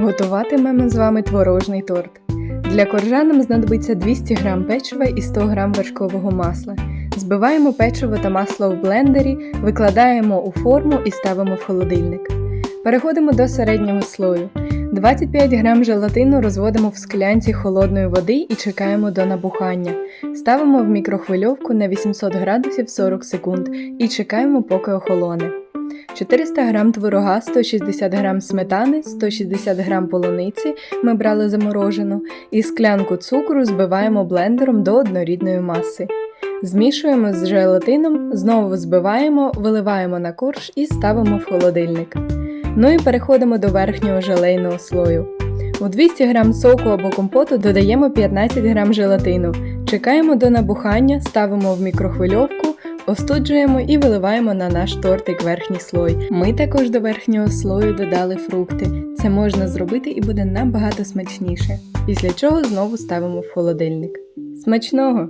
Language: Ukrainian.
Готуватимемо з вами творожний торт. Для коржа нам знадобиться 200 г печива і 100 г вершкового масла. Збиваємо печиво та масло в блендері, викладаємо у форму і ставимо в холодильник. Переходимо до середнього слою. 25 г желатину розводимо в склянці холодної води і чекаємо до набухання. Ставимо в мікрохвильовку на 800 градусів 40 секунд і чекаємо, поки охолоне. 400 г творога, 160 г сметани, 160 г полуниці ми брали заморожену, і склянку цукру збиваємо блендером до однорідної маси. Змішуємо з желатином, знову збиваємо, виливаємо на корж і ставимо в холодильник. Ну і переходимо до верхнього желейного слою. У 200 г соку або компоту додаємо 15 г желатину. Чекаємо до набухання, ставимо в мікрохвильовку, остуджуємо і виливаємо на наш тортик верхній слой. Ми також до верхнього слою додали фрукти. Це можна зробити і буде набагато смачніше. Після чого знову ставимо в холодильник. Смачного!